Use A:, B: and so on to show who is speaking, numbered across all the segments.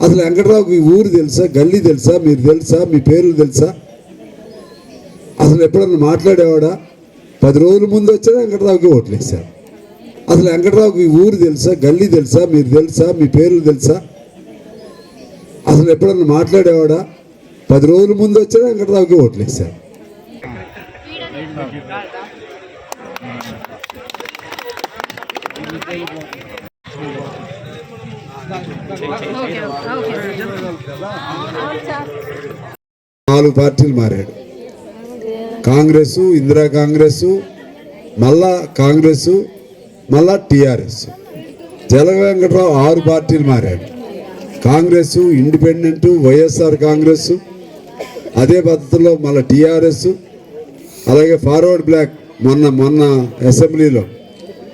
A: అసలు వెంకటరావు మీ ఊరు తెలుసా? గల్లీ తెలుసా? మీరు తెలుసా? మీ పేర్లు తెలుసా? అసలు ఎప్పుడన్నా మాట్లాడేవాడా? పది రోజుల ముందు వచ్చాడు వెంకటరావుకి ఓట్లు అసలు వెంకటరావుకి ఊరు తెలుసా? గల్లీ తెలుసా? మీరు తెలుసా? మీ పేర్లు తెలుసా? అసలు ఎప్పుడన్నా మాట్లాడేవాడా? పది రోజుల ముందు వచ్చా వెంకట్రావుకి ఓట్లు వేశారు నాలుగు పార్టీలు మారాడు. కాంగ్రెస్ ఇందిరా కాంగ్రెస్ మళ్ళా కాంగ్రెస్ మళ్ళా టిఆర్ఎస్. జల వెంకట్రావు ఆరు పార్టీలు మారాడు. కాంగ్రెస్ ఇండిపెండెంట్ వైఎస్ఆర్ కాంగ్రెస్ అదే పద్ధతిలో మళ్ళీ టిఆర్ఎస్ అలాగే ఫార్వర్డ్ బ్లాక్ మొన్న మొన్న అసెంబ్లీలో.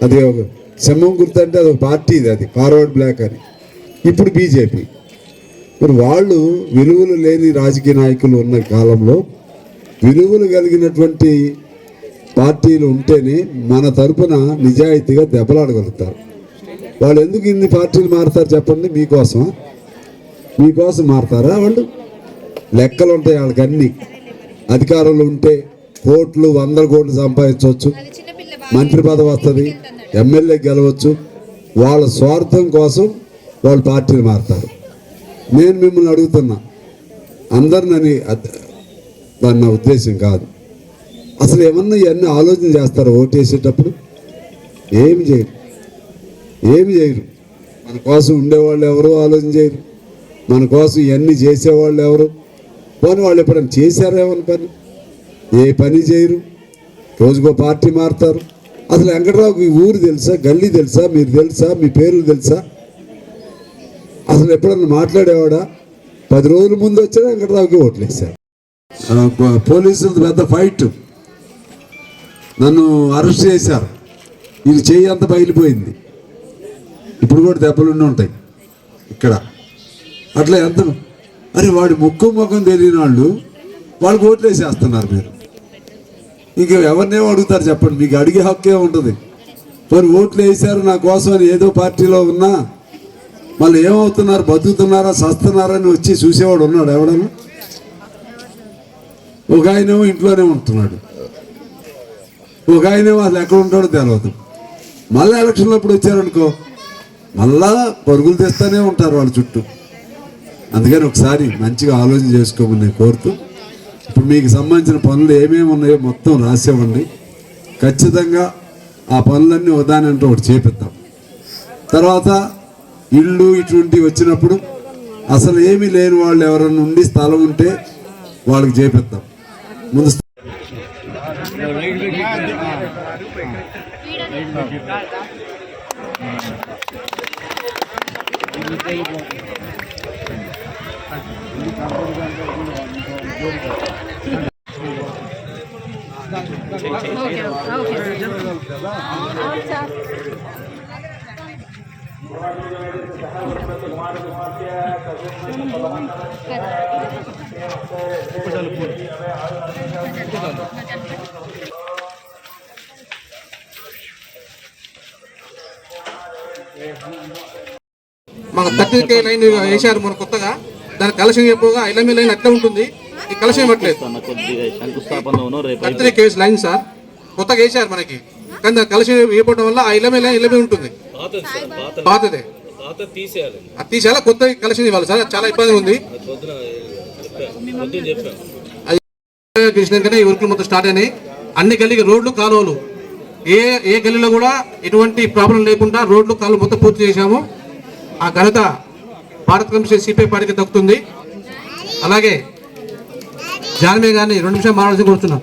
A: అది ఒక సింహం గుర్తు అంటే అది ఒక పార్టీ ఇది అది ఫార్వర్డ్ బ్లాక్ అని. ఇప్పుడు బీజేపీ. మరి వాళ్ళు విలువలు లేని రాజకీయ నాయకులు ఉన్న కాలంలో విలువలు కలిగినటువంటి పార్టీలు ఉంటేనే మన తరపున నిజాయితీగా దెబ్బలాడగలుగుతారు. వాళ్ళు ఎందుకు ఇన్ని పార్టీలు మారుతారు చెప్పండి మీకోసమా? మీకోసం మారుతారా వాళ్ళు? లెక్కలు ఉంటాయి వాళ్ళకి అన్ని అధికారంలో ఉంటే కోట్లు వందల కోట్లు సంపాదించవచ్చు. మంత్రి పదవి వస్తుంది ఎమ్మెల్యే గెలవచ్చు. వాళ్ళ స్వార్థం కోసం వాళ్ళు పార్టీలు మారుతారు. నేను మిమ్మల్ని అడుగుతున్నా. అందరినని దాని నా ఉద్దేశం కాదు. అసలు ఏమన్నా ఇవన్నీ ఆలోచన చేస్తారు ఓటేసేటప్పుడు? ఏమి చేయరు. ఏమి చేయరు. మన కోసం ఉండేవాళ్ళు ఎవరు ఆలోచన చేయరు. మన కోసం ఇవన్నీ చేసేవాళ్ళు ఎవరు? పోనీ వాళ్ళు ఎప్పుడైనా చేశారేమని పని? ఏ పని చేయరు. రోజుకో పార్టీ మారుతారు. అసలు వెంకట్రావుకి ఊరు తెలుసా? గల్లీ తెలుసా? మీరు తెలుసా? మీ పేర్లు తెలుసా? అసలు ఎప్పుడన్నా మాట్లాడేవాడా? పది రోజుల ముందు వచ్చా వెంకటరావుకి ఓట్లు వేశారు పోలీసులు పోలీసులతో పెద్ద ఫైట్. నన్ను అరెస్ట్ చేశారు. ఇది చెయ్యి అంత బయలిపోయింది ఇప్పుడు కూడా దెబ్బలుండి ఉంటాయి. ఇక్కడ. అట్లా ఎంత అరే వాడి ముక్కు ముఖం తెలియని వాళ్ళు వాళ్ళకి ఓట్లు వేసేస్తున్నారు మీరు. ఇంక ఎవరినేమో అడుగుతారు చెప్పండి? మీకు అడిగే హక్కే ఉంటుంది. మరి ఓట్లు వేసారు నా కోసం అని ఏదో పార్టీలో ఉన్నా మళ్ళీ ఏమవుతున్నారు బతుకుతున్నారా సస్తున్నారా అని వచ్చి చూసేవాడు ఉన్నాడు ఎవడన్నా? ఒక ఆయనేమో ఇంట్లోనే ఉంటున్నాడు. ఒక ఆయనేమో అసలు ఎక్కడ ఉంటాడో తెలియదు మళ్ళీ ఎలక్షన్లో ఇప్పుడు వచ్చారనుకో మళ్ళా పరుగులు తెస్తూనే ఉంటారు వాళ్ళ చుట్టూ. అందుకని ఒకసారి మంచిగా ఆలోచన చేసుకోమని నేను కోరుతూ ఇప్పుడు మీకు సంబంధించిన పనులు ఏమేమి ఉన్నాయో మొత్తం రాసేవ్వండి. ఖచ్చితంగా ఆ పనులన్నీ ఉదాహరణ ఒకటి చేపిద్దాం. తర్వాత ఇళ్ళు ఇటువంటి వచ్చినప్పుడు అసలు ఏమీ లేని వాళ్ళు ఎవరైనా ఉండి స్థలం ఉంటే వాళ్ళకి చేపిద్దాం ముందు స్థ-
B: మన థర్టీ కే లైన్ వేశారు మన కొత్తగా. దాని కలెక్షన్ ఎక్కువగా ఐలమి లైన్ అట్లా ఉంటుంది. ఈ కలెక్షన్ ఇవ్వట్లేదు థర్టీ కేస్ లైన్ సార్. కొత్తగా వేశారు మనకి. కానీ దాని కలెక్షన్ ఇవ్వడం వల్ల ఆ ఇలమి లైన్ ఇలమి ఉంటుంది.
C: పాతది. తీసేయాలి.
B: అది తీసేలా కొత్త కలెక్షన్ ఇవ్వాలి సార్ చాలా ఇబ్బంది ఉంది. కృష్ణ ఈ వర్కులు మొత్తం స్టార్ట్ అయినాయి. అన్ని గల్లీకి రోడ్లు కాలువలు. ఏ ఏ గల్లీలో కూడా ఎటువంటి ప్రాబ్లం లేకుండా రోడ్లు కాలువలు మొత్తం పూర్తి చేశాము. ఆ ఘనత భారత కమిషన్ సిపిఐ పార్టీకి దక్కుతుంది. అలాగే జాన్మే గారిని రెండు నిమిషాలు మాట్లాడాల్సి కూర్చున్నాం